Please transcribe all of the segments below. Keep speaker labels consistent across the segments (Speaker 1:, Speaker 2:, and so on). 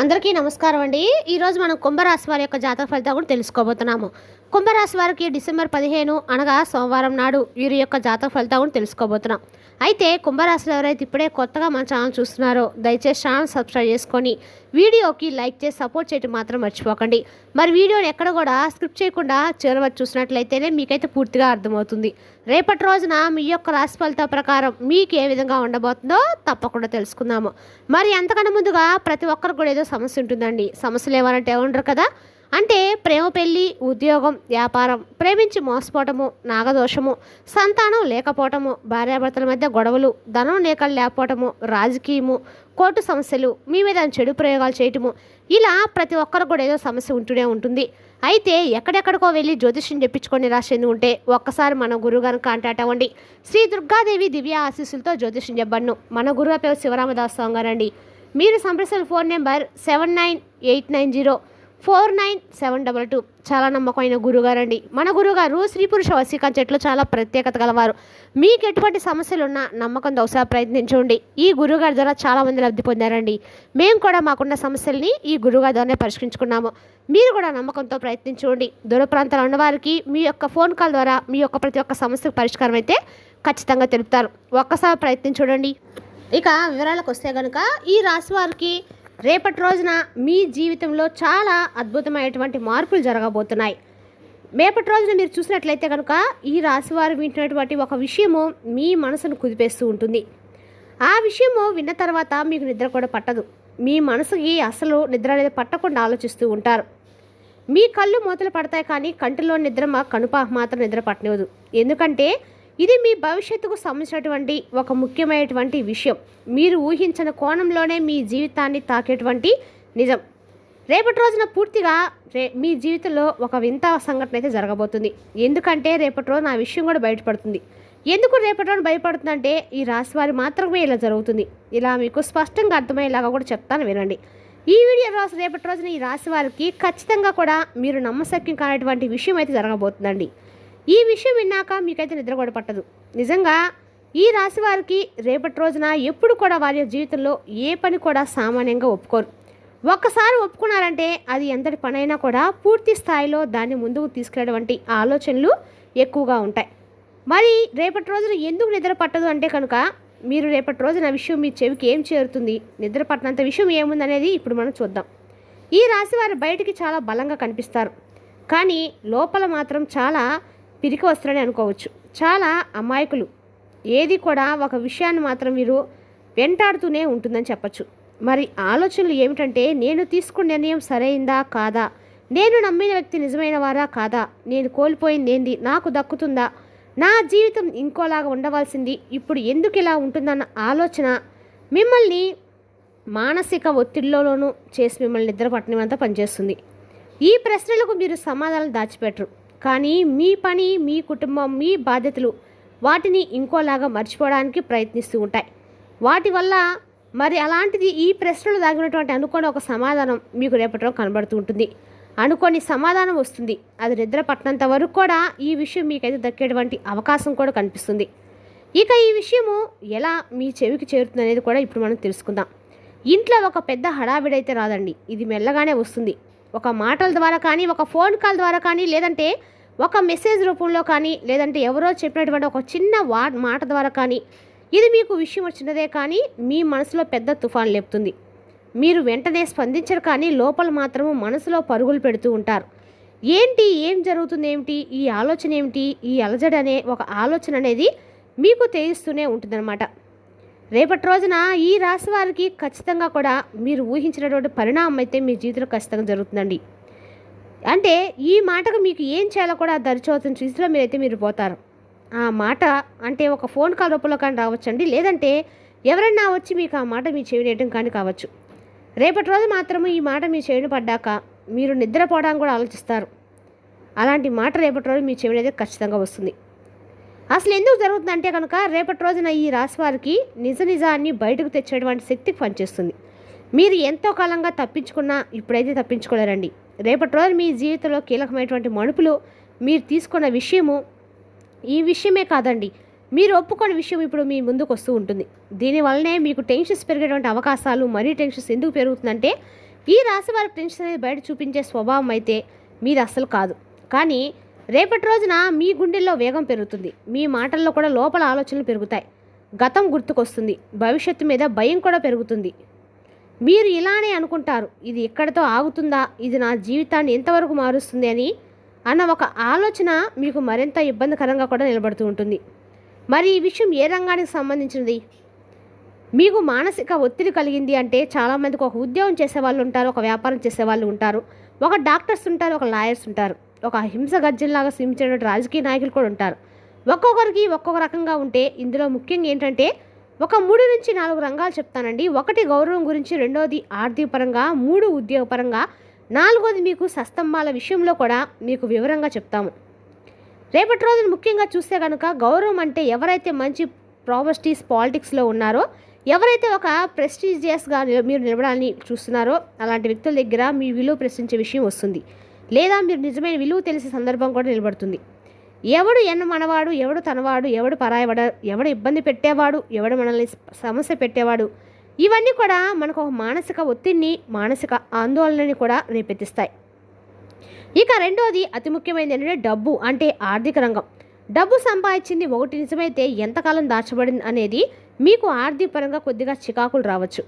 Speaker 1: అందరికీ నమస్కారం అండి. ఈరోజు మనం కుంభరాశి వారి యొక్క జాతక ఫలితాలు కూడా తెలుసుకోబోతున్నాము. కుంభరాశి వారికి డిసెంబర్ పదిహేను అనగా సోమవారం నాడు వీరి యొక్క జాతక ఫలితాలు కూడా తెలుసుకోబోతున్నాం. అయితే కుంభరాశిలో ఎవరైతే ఇప్పుడే కొత్తగా మన ఛానల్ చూస్తున్నారో దయచేసి ఛానల్ సబ్స్క్రైబ్ చేసుకొని వీడియోకి లైక్ చేసి సపోర్ట్ చేయడం మాత్రం మర్చిపోకండి. మరి వీడియోని ఎక్కడ కూడా స్క్రిప్ట్ చేయకుండా చివరి చూసినట్లయితేనే మీకైతే పూర్తిగా అర్థమవుతుంది. రేపటి రోజున మీ యొక్క రాశి ఫలితం ప్రకారం మీకు ఏ విధంగా ఉండబోతుందో తప్పకుండా తెలుసుకుందాము. మరి అంతకన్నా ముందుగా ప్రతి ఒక్కరికి కూడా ఏదో సమస్య ఉంటుందండి. సమస్యలు ఏమనంటే ఉండరు కదా. అంటే ప్రేమ పెళ్ళి ఉద్యోగం వ్యాపారం ప్రేమించి మోసపోవటము నాగదోషము సంతానం లేకపోవటము భార్యాభర్తల మధ్య గొడవలు ధనం లేకలు లేకపోవటము రాజకీయము కోర్టు సమస్యలు మీ మీద చెడు ప్రయోగాలు చేయటము ఇలా ప్రతి ఒక్కరు కూడా ఏదో సమస్య ఉంటూనే ఉంటుంది. అయితే ఎక్కడెక్కడికో వెళ్ళి జ్యోతిష్యం చెప్పించుకొని రాసేది ఉంటే ఒక్కసారి మన గురువు గారిని కాంటాక్ట్ అవ్వండి. శ్రీ దుర్గాదేవి దివ్య ఆశీస్సులతో జ్యోతిష్యం చెప్పబడును. మన గురువు పేరు శివరామదాస్ స్వామి గారండి మీరు సంప్రదించిన phone number seven nine eight nine zero four nine seven double two. చాలా నమ్మకమైన గురుగారండి. మన గురుగారు స్త్రీ పురుష వశీకా చెట్లు చాలా ప్రత్యేకత గలవారు. మీకు ఎటువంటి సమస్యలు ఉన్నా నమ్మకంతో ఒకసారి ప్రయత్నించండి. ఈ గురుగారి ద్వారా చాలా మంది లబ్ధి పొందారండి. మేము కూడా మాకున్న సమస్యల్ని ఈ గురుగారి ద్వారానే పరిష్కరించుకున్నాము. మీరు కూడా నమ్మకంతో ప్రయత్నించండి. దూర ప్రాంతాలు ఉన్నవారికి మీ యొక్క ఫోన్ కాల్ ద్వారా మీ యొక్క ప్రతి ఒక్క సమస్యకు పరిష్కారం అయితే ఖచ్చితంగా తెలుపుతారు. ఒక్కసారి ప్రయత్నించండి. ఇక వివరాలకు వస్తే కనుక ఈ రాశి వారికి రేపటి రోజున మీ జీవితంలో చాలా అద్భుతమైనటువంటి మార్పులు జరగబోతున్నాయి. రేపటి రోజున మీరు చూసినట్లయితే కనుక ఈ రాశి వారు వింటున్నటువంటి ఒక విషయము మీ మనసును కుదిపేస్తూ ఉంటుంది. ఆ విషయము విన్న తర్వాత మీకు నిద్ర కూడా పట్టదు. మీ మనసుకి అసలు నిద్ర అనేది పట్టకుండా ఆలోచిస్తూ ఉంటారు. మీ కళ్ళు మూతలు పడతాయి కానీ కంటిలో నిద్ర మా కనుపాహ మాత్రం నిద్ర పట్టనివ్వదు. ఎందుకంటే ఇది మీ భవిష్యత్తుకు సంబంధించినటువంటి ఒక ముఖ్యమైనటువంటి విషయం. మీరు ఊహించిన కోణంలోనే మీ జీవితాన్ని తాకేటువంటి నిజం. రేపటి రోజున పూర్తిగా రే మీ జీవితంలో ఒక వింత సంఘటన అయితే జరగబోతుంది. ఎందుకంటే రేపటి రోజున ఆ విషయం కూడా బయటపడుతుంది. ఎందుకు రేపటి రోజున భయపడుతుందంటే ఈ రాశి వారి మాత్రమే ఇలా జరుగుతుంది. ఇలా మీకు స్పష్టంగా అర్థమయ్యేలాగా కూడా చెప్తాను వినండి. ఈ వీడియో రాసి రేపటి రోజున ఈ రాశి వారికి ఖచ్చితంగా కూడా మీరు నమ్మశక్యం కానటువంటి విషయం అయితే జరగబోతుందండి. ఈ విషయం విన్నాక మీకైతే నిద్ర కూడా పట్టదు. నిజంగా ఈ రాశి వారికి రేపటి రోజున ఎప్పుడు కూడా వారి జీవితంలో ఏ పని కూడా సామాన్యంగా ఒప్పుకోరు. ఒక్కసారి ఒప్పుకున్నారంటే అది ఎంతటి పనైనా కూడా పూర్తి స్థాయిలో దాన్ని ముందుకు తీసుకెళ్ళటువంటి ఆలోచనలు ఎక్కువగా ఉంటాయి. మరి రేపటి రోజున ఎందుకు నిద్ర పట్టదు అంటే కనుక మీరు రేపటి రోజున విషయం మీ చెవికి ఏం చేరుతుంది నిద్ర పట్టినంత విషయం ఏముందనేది ఇప్పుడు మనం చూద్దాం. ఈ రాశి వారు బయటికి చాలా బలంగా కనిపిస్తారు. కానీ లోపల మాత్రం చాలా పిరికి వస్తారని అనుకోవచ్చు. చాలా అమాయకులు. ఏది కూడా ఒక విషయాన్ని మాత్రం మీరు వెంటాడుతూనే ఉంటుందని చెప్పచ్చు. మరి ఆలోచనలు ఏమిటంటే నేను తీసుకున్న నిర్ణయం సరైందా కాదా? నేను నమ్మిన వ్యక్తి నిజమైన వారా కాదా? నేను కోల్పోయింది ఏంది? నాకు దక్కుతుందా? నా జీవితం ఇంకోలాగా ఉండవలసింది. ఇప్పుడు ఎందుకు ఇలా ఉంటుందన్న ఆలోచన మిమ్మల్ని మానసిక ఒత్తిడిలోనూ చేసి మిమ్మల్ని నిద్ర అంతా పనిచేస్తుంది. ఈ ప్రశ్నలకు మీరు సమాధానాలు దాచిపెట్టరు. కానీ మీ పని మీ కుటుంబం మీ బాధ్యతలు వాటిని ఇంకోలాగా మర్చిపోవడానికి ప్రయత్నిస్తూ ఉంటాయి. వాటి వల్ల మరి అలాంటిది ఈ ప్రశ్నలు దాగినటువంటి అనుకోని ఒక సమాధానం మీకు రేపటిలో కనబడుతూ ఉంటుంది. అనుకోని సమాధానం వస్తుంది. అది నిద్ర పట్టినంత వరకు కూడా ఈ విషయం మీకైతే దక్కేటువంటి అవకాశం కూడా కనిపిస్తుంది. ఇక ఈ విషయము ఎలా మీ చెవికి చేరుతుంది అనేది కూడా ఇప్పుడు మనం తెలుసుకుందాం. ఇంట్లో ఒక పెద్ద హడావిడైతే రాదండి. ఇది మెల్లగానే వస్తుంది. ఒక మాటల ద్వారా కానీ ఒక ఫోన్ కాల్ ద్వారా కానీ లేదంటే ఒక మెసేజ్ రూపంలో కానీ లేదంటే ఎవరో చెప్పినటువంటి ఒక చిన్న వా మాట ద్వారా కానీ ఇది మీకు విషయం వచ్చినదే కానీ మీ మనసులో పెద్ద తుఫాన్ లేపుతుంది. మీరు వెంటనే స్పందించరు కానీ లోపల మాత్రము మనసులో పరుగులు పెడుతూ ఉంటారు. ఏంటి? ఏం జరుగుతుంది ఏమిటి? ఈ ఆలోచన ఏమిటి? ఈ అలజడి అనే ఒక ఆలోచన అనేది మీకు తెలియస్తూనే ఉంటుందన్నమాట. రేపటి రోజున ఈ రాశి వారికి ఖచ్చితంగా కూడా మీరు ఊహించినటువంటి పరిణామం అయితే మీ జీవితంలో ఖచ్చితంగా జరుగుతుందండి. అంటే ఈ మాటకు మీకు ఏం చేయాలో కూడా దరిచవుతున్న స్థితిలో మీరైతే మీరు పోతారు. ఆ మాట అంటే ఒక ఫోన్ కాల్ రూపంలో కానీ రావచ్చండి. లేదంటే ఎవరైనా వచ్చి మీకు ఆ మాట మీ చేయడం కానీ కావచ్చు. రేపటి రోజు మాత్రము ఈ మాట మీ చెవిని పడ్డాక మీరు నిద్రపోవడానికి కూడా ఆలోచిస్తారు. అలాంటి మాట రేపటి రోజు మీ చెవినైతే ఖచ్చితంగా వస్తుంది. అసలు ఎందుకు జరుగుతుందంటే కనుక రేపటి రోజున ఈ రాశి వారికి నిజ నిజాన్ని బయటకు తెచ్చేటువంటి శక్తికి పనిచేస్తుంది. మీరు ఎంతో కాలంగా తప్పించుకున్నా ఇప్పుడైతే తప్పించుకోలేరండి. రేపటి రోజు మీ జీవితంలో కీలకమైనటువంటి మనుపులు మీరు తీసుకున్న విషయము ఈ విషయమే కాదండి. మీరు ఒప్పుకున్న విషయం ఇప్పుడు మీ ముందుకు వస్తూ ఉంటుంది. దీనివల్లనే మీకు టెన్షన్స్ పెరిగేటువంటి అవకాశాలు మరీ టెన్షన్స్ ఎందుకు పెరుగుతుందంటే ఈ రాశి వారి టెన్షన్ అనేది బయట చూపించే స్వభావం అయితే మీరు అస్సలు కాదు. కానీ రేపటి రోజున మీ గుండెల్లో వేగం పెరుగుతుంది. మీ మాటల్లో కూడా లోపల ఆలోచనలు పెరుగుతాయి. గతం గుర్తుకొస్తుంది. భవిష్యత్తు మీద భయం కూడా పెరుగుతుంది. మీరు ఇలానే అనుకుంటారు. ఇది ఎక్కడతో ఆగుతుందా? ఇది నా జీవితాన్ని ఎంతవరకు మారుస్తుంది అని అన్న ఒక ఆలోచన మీకు మరింత ఇబ్బందికరంగా కూడా నిలబడుతూ ఉంటుంది. మరి ఈ విషయం ఏ రంగానికి సంబంధించినది? మీకు మానసిక ఒత్తిడి కలిగింది అంటే చాలామందికి ఒక ఉద్యోగం చేసే వాళ్ళు ఉంటారు ఒక వ్యాపారం చేసే వాళ్ళు ఉంటారు ఒక డాక్టర్స్ ఉంటారు ఒక లాయర్స్ ఉంటారు. ఒక హింస గర్జనలాగా శ్రమించినటువంటి రాజకీయ నాయకులు కూడా ఉంటారు. ఒక్కొక్కరికి ఒక్కొక్క రకంగా ఉంటే ఇందులో ముఖ్యంగా ఏంటంటే ఒక మూడు నుంచి నాలుగు రంగాలు చెప్తానండి. ఒకటి గౌరవం గురించి రెండవది ఆర్థిక పరంగా మూడు ఉద్యోగపరంగా నాలుగోది మీకు సస్తంభాల విషయంలో కూడా మీకు వివరంగా చెప్తాము. రేపటి రోజున ముఖ్యంగా చూస్తే కనుక గౌరవం అంటే ఎవరైతే మంచి ప్రాపర్టీస్ పాలిటిక్స్లో ఉన్నారో ఎవరైతే ఒక ప్రెస్టీజియస్గా మీరు నిలబడాలని చూస్తున్నారో అలాంటి వ్యక్తుల దగ్గర మీ విలువ ప్రశ్నించే విషయం వస్తుంది. లేదా మీరు నిజమైన విలువ తెలిసే సందర్భం కూడా నిలబడుతుంది. ఎవడు ఎన్న మనవాడు ఎవడు తనవాడు ఎవడు పరాయవాడు ఎవడు ఇబ్బంది పెట్టేవాడు ఎవడు మనల్ని సమస్య పెట్టేవాడు ఇవన్నీ కూడా మనకు ఒక మానసిక ఒత్తిడిని మానసిక ఆందోళనని కూడా రేపెత్తిస్తాయి. ఇక రెండోది అతి ముఖ్యమైనది ఏంటంటే డబ్బు అంటే ఆర్థిక రంగం. డబ్బు సంపాదించింది ఒకటి నిజమైతే ఎంతకాలం దాచబడింది అనేది మీకు ఆర్థిక పరంగా కొద్దిగా చికాకులు రావచ్చు.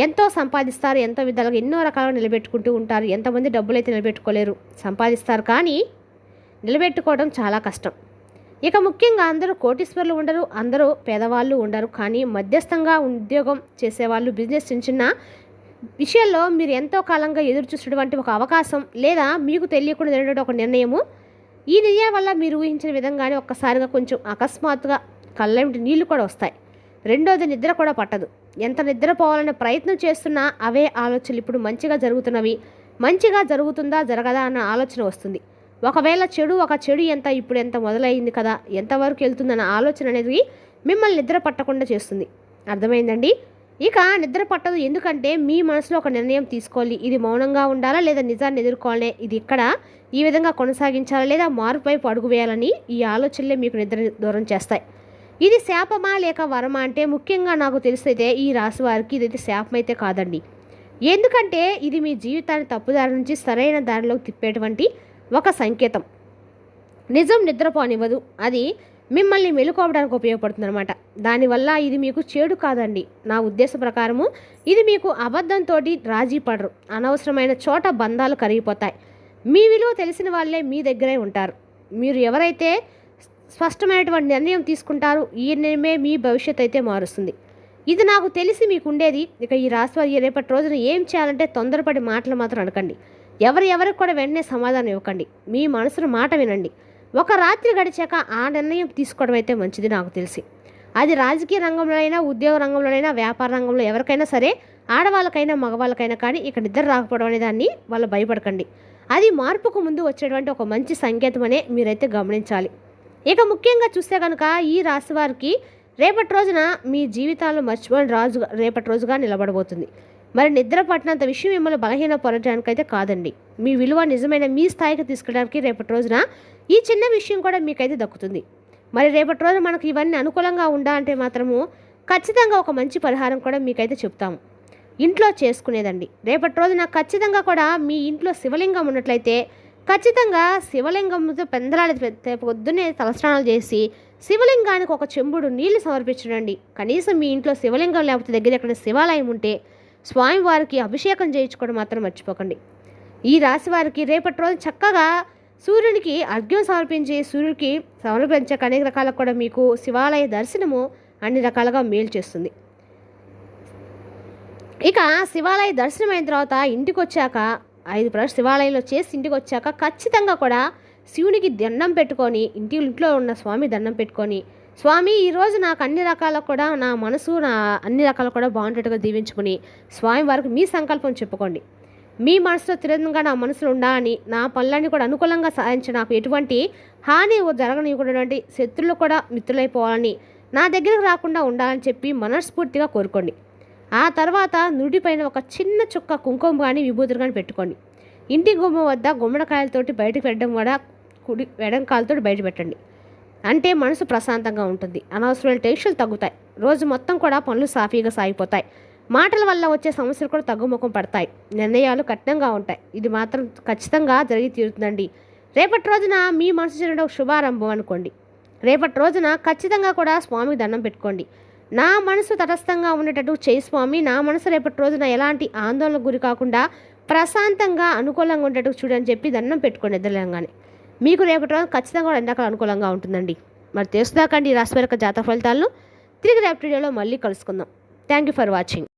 Speaker 1: ఎంతో సంపాదిస్తారు ఎంతో విధాలుగా ఎన్నో రకాలుగా నిలబెట్టుకుంటూ ఉంటారు. ఎంతమంది డబ్బులు అయితే నిలబెట్టుకోలేరు సంపాదిస్తారు కానీ నిలబెట్టుకోవడం చాలా కష్టం. ఇక ముఖ్యంగా అందరూ కోటీశ్వర్లు ఉండరు అందరూ పేదవాళ్ళు ఉండరు. కానీ మధ్యస్థంగా ఉద్యోగం చేసేవాళ్ళు బిజినెస్ చిన్న చిన్న విషయాల్లో మీరు ఎంతో కాలంగా ఎదురు చూసినటువంటి ఒక అవకాశం లేదా మీకు తెలియకుండా జరిగినటువంటి ఒక నిర్ణయము. ఈ నిర్ణయం వల్ల మీరు ఊహించిన విధంగానే ఒక్కసారిగా కొంచెం అకస్మాత్తుగా కళ్ళెంటి నీళ్ళు కూడా వస్తాయి. రెండోది నిద్ర కూడా పట్టదు. ఎంత నిద్రపోవాలనే ప్రయత్నం చేస్తున్నా అవే ఆలోచనలు ఇప్పుడు మంచిగా జరుగుతున్నవి. మంచిగా జరుగుతుందా జరగదా అన్న ఆలోచన వస్తుంది. ఒకవేళ చెడు ఒక చెడు ఎంత ఇప్పుడు ఎంత మొదలైంది కదా ఎంతవరకు వెళ్తుందన్న ఆలోచన అనేది మిమ్మల్ని నిద్ర పట్టకుండా చేస్తుంది. అర్థమైందండి? ఇక నిద్ర పట్టదు ఎందుకంటే మీ మనసులో ఒక నిర్ణయం తీసుకోవాలి. ఇది మౌనంగా ఉండాలా లేదా నిజాన్ని ఎదుర్కోవాలి ఇది ఇక్కడ ఈ విధంగా కొనసాగించాలా లేదా మార్పు వైపు అడుగు వేయాలని ఈ ఆలోచనలే మీకు నిద్ర దూరం చేస్తాయి. ఇది శాపమా లేక వరమా అంటే ముఖ్యంగా నాకు తెలిసైతే ఈ రాశి వారికి ఇదైతే శాపం అయితే కాదండి. ఎందుకంటే ఇది మీ జీవితాన్ని తప్పుదారి నుంచి సరైన దారిలోకి తిప్పేటువంటి ఒక సంకేతం. నిజం నిద్రపోనివ్వదు. అది మిమ్మల్ని మెలుకోవడానికి ఉపయోగపడుతుంది అనమాట దానివల్ల ఇది మీకు చేడు కాదండి. నా ఉద్దేశ ప్రకారము ఇది మీకు అబద్ధంతో రాజీ పడరు. అనవసరమైన చోట బంధాలు కరిగిపోతాయి. మీ విలువ తెలిసిన వాళ్ళే మీ దగ్గరే ఉంటారు. మీరు ఎవరైతే స్పష్టమైనటువంటి నిర్ణయం తీసుకుంటారు. ఈ నిర్ణయమే మీ భవిష్యత్ అయితే మారుస్తుంది. ఇది నాకు తెలిసి మీకు ఉండేది. ఇక ఈ రాశి వారి రేపటి రోజున ఏం చేయాలంటే తొందరపడి మాటలు మాత్రం అనకండి ఎవరు ఎవరికి కూడా వెంటనే సమాధానం ఇవ్వకండి. మీ మనసును మాట వినండి. ఒక రాత్రి గడిచాక ఆ నిర్ణయం తీసుకోవడం అయితే మంచిది నాకు తెలిసి. అది రాజకీయ రంగంలోనైనా ఉద్యోగ రంగంలోనైనా వ్యాపార రంగంలో ఎవరికైనా సరే ఆడవాళ్ళకైనా మగవాళ్ళకైనా కానీ ఇక నిద్ర రాకపోవడం అనే దాన్ని వాళ్ళు భయపడకండి. అది మార్పుకు ముందు వచ్చేటువంటి ఒక మంచి సంకేతం అనే మీరైతే గమనించాలి. ఇక ముఖ్యంగా చూస్తే కనుక ఈ రాశి వారికి రేపటి రోజున మీ జీవితాల్లో మర్చిపోయిన రాజు రేపటి రోజుగా నిలబడబోతుంది. మరి నిద్ర పట్టినంత విషయం మిమ్మల్ని బలహీన పడటానికి కాదండి. మీ విలువ నిజమైన మీ స్థాయికి తీసుకెళ్ళడానికి రేపటి రోజున ఈ చిన్న విషయం కూడా మీకైతే దక్కుతుంది. మరి రేపటి రోజున మనకు ఇవన్నీ అనుకూలంగా ఉండా అంటే మాత్రము ఖచ్చితంగా ఒక మంచి పరిహారం కూడా మీకైతే చెప్తాము. ఇంట్లో చేసుకునేదండి. రేపటి రోజున ఖచ్చితంగా కూడా మీ ఇంట్లో శివలింగం ఉన్నట్లయితే ఖచ్చితంగా శివలింగంతో పెందలాడి పొద్దున్నే తలస్నానాలు చేసి శివలింగానికి ఒక చెంబుడు నీళ్ళు సమర్పించడండి. కనీసం మీ ఇంట్లో శివలింగం లేకపోతే దగ్గర ఎక్కడ శివాలయం ఉంటే స్వామివారికి అభిషేకం చేయించుకోవడం మాత్రం మర్చిపోకండి. ఈ రాశి వారికి రేపటి రోజు చక్కగా సూర్యునికి అర్ఘ్యం సమర్పించి సూర్యుడికి సమర్పించక అనేక రకాలకు కూడా మీకు శివాలయ దర్శనము అన్ని రకాలుగా మేలు చేస్తుంది. ఇక శివాలయ దర్శనం అయిన తర్వాత ఇంటికి వచ్చాక ఐదు ప్రశ్న శివాలయంలో చేసి ఇంటికి వచ్చాక ఖచ్చితంగా కూడా శివునికి దండం పెట్టుకొని ఇంటి ఇంట్లో ఉన్న స్వామి దండం పెట్టుకొని స్వామి ఈరోజు నాకు అన్ని రకాల కూడా నా మనసు నా అన్ని రకాల కూడా బాగుండేట్టుగా దీవించుకుని స్వామి వారికి మీ సంకల్పం చెప్పుకోండి. మీ మనసులో తిరంగా నా మనసులో ఉండా అని నా పనులన్నీ కూడా అనుకూలంగా సాధించి నాకు ఎటువంటి హాని జరగనివ్వకుండా శత్రులు కూడా మిత్రులైపోవాలని నా దగ్గరకు రాకుండా ఉండాలని చెప్పి మనస్ఫూర్తిగా కోరుకోండి. ఆ తర్వాత నుడిపైన ఒక చిన్న చుక్క కుంకుమ కానీ విభూతులు కానీ పెట్టుకోండి. ఇంటి గుమ్మ వద్ద గుమ్మడికాయలతోటి బయటకు పెట్టడం కూడా కుడి ఎడం బయట పెట్టండి. అంటే మనసు ప్రశాంతంగా ఉంటుంది. అనవసరమైన టెన్షన్లు తగ్గుతాయి. రోజు మొత్తం కూడా పనులు సాఫీగా సాగిపోతాయి. మాటల వల్ల వచ్చే సమస్యలు కూడా తగ్గుముఖం పడతాయి. నిర్ణయాలు కఠినంగా ఉంటాయి. ఇది మాత్రం ఖచ్చితంగా జరిగి తీరుతుందండి. రేపటి రోజున మీ మనసు చెందిన శుభారంభం అనుకోండి. రేపటి రోజున ఖచ్చితంగా కూడా స్వామికి దండం పెట్టుకోండి. నా మనసు తటస్థంగా ఉండేటట్టు చేయి స్వామి. నా మనసు రేపటి రోజున ఎలాంటి ఆందోళనకు గురి కాకుండా ప్రశాంతంగా అనుకూలంగా ఉండేటట్టు చూడని చెప్పి దండం పెట్టుకోండి ఎదురుగానే మీకు రేపటి రోజు ఖచ్చితంగా కూడా ఎండాకాలం అనుకూలంగా ఉంటుందండి. మరి తెలుసుదాకండి రాశి వరకు జాతక ఫలితాలను తిరిగి రేపటి వీడియోలో మళ్ళీ కలుసుకుందాం. Thank you for watching